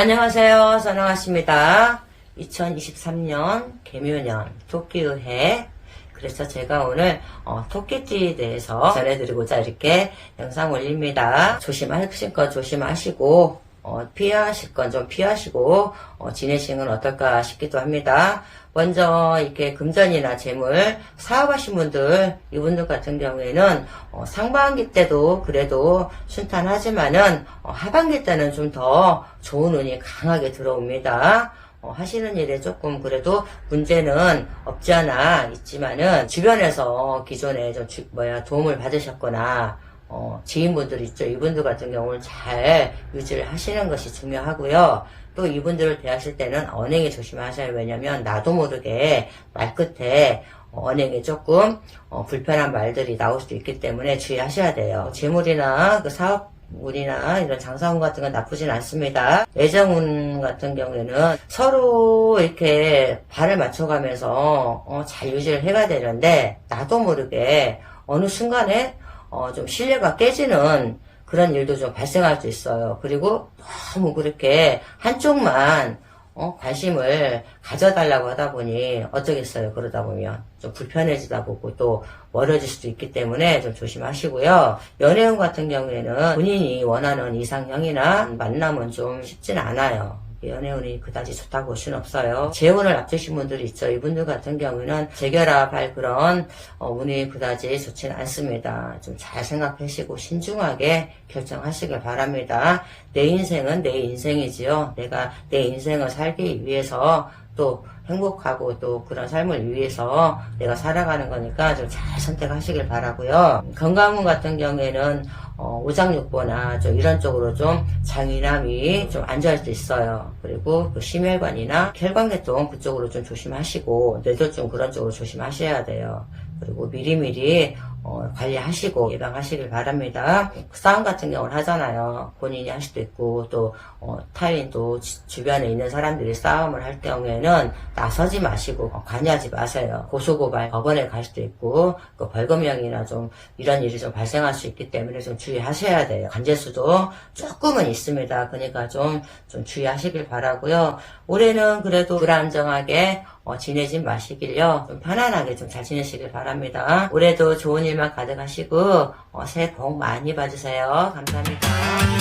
안녕하세요. 선영아씨입니다. 2023년 개묘년 토끼의 그래서 제가 오늘 어, 토끼띠에 대해서 전해드리고자 이렇게 영상 올립니다. 조심하실 건 조심하시고 어, 피하실 건 좀 피하시고 어, 지내시는 건 어떨까 싶기도 합니다. 먼저 이렇게 금전이나 재물 사업하신 분들 이분들 같은 경우에는 어, 상반기 때도 그래도 순탄하지만은 어, 하반기 때는 좀 더 좋은 운이 강하게 들어옵니다. 어, 하시는 일에 조금 그래도 문제는 없지 않아 있지만은 주변에서 기존에 좀 주- 뭐야 도움을 받으셨거나 어, 지인분들 있죠. 이분들 같은 경우는 잘 유지를 하시는 것이 중요하고요. 또 이분들을 대하실 때는 언행에 조심하셔야 왜냐면 나도 모르게 말끝에 어, 언행에 조금 어, 불편한 말들이 나올 수도 있기 때문에 주의하셔야 돼요. 재물이나 그 사업 운이나 이런 장사운 같은 건 나쁘진 않습니다. 애정운 같은 경우에는 서로 이렇게 발을 맞춰가면서 어, 잘 유지를 해가야 되는데 나도 모르게 어느 순간에 어, 좀 신뢰가 깨지는 그런 일도 좀 발생할 수 있어요. 그리고 너무 그렇게 한쪽만 어, 관심을 가져달라고 하다 보니 어쩌겠어요. 그러다 보면 좀 불편해지다 보고 또 멀어질 수도 있기 때문에 좀 조심하시고요. 연애운 같은 경우에는 본인이 원하는 이상형이나 만남은 좀 쉽진 않아요. 연애운이 그다지 좋다고 볼 수는 없어요. 재혼을 앞두신 분들이 있죠. 이분들 같은 경우는 재결합할 그런 어, 운이 그다지 좋지는 않습니다. 좀 잘 생각하시고 신중하게 결정하시길 바랍니다. 내 인생은 내 인생이지요. 내가 내 인생을 살기 위해서 또 행복하고 또 그런 삶을 위해서 내가 살아가는 거니까 좀 잘 선택하시길 바라고요. 건강운 같은 경우에는 어, 오장육부나 좀 이런 쪽으로 좀 장위남이 좀 안전할 수 있어요. 그리고 그 심혈관이나 혈관계통 그쪽으로 좀 조심하시고 뇌졸중 그런 쪽으로 조심하셔야 돼요. 그리고 미리미리 어, 관리하시고 예방하시길 바랍니다. 싸움 같은 경우는 하잖아요. 본인이 할 수도 있고 또 어, 타인도 지- 주변에 있는 사람들이 싸움을 할 경우에는 나서지 마시고 어, 관여하지 마세요. 고소고발 법원에 갈 수도 있고 그 벌금형이나 좀 이런 일이 좀 발생할 수 있기 때문에 좀 주의하셔야 돼요. 관제수도 조금은 있습니다. 그러니까 좀, 좀 주의하시길 바라고요. 올해는 그래도 불안정하게 어, 지내지 마시길요. 좀 편안하게 좀 잘 지내시길 바랍니다. 올해도 좋은 일만 가득하시고 어, 새해 복 많이 받으세요. 감사합니다.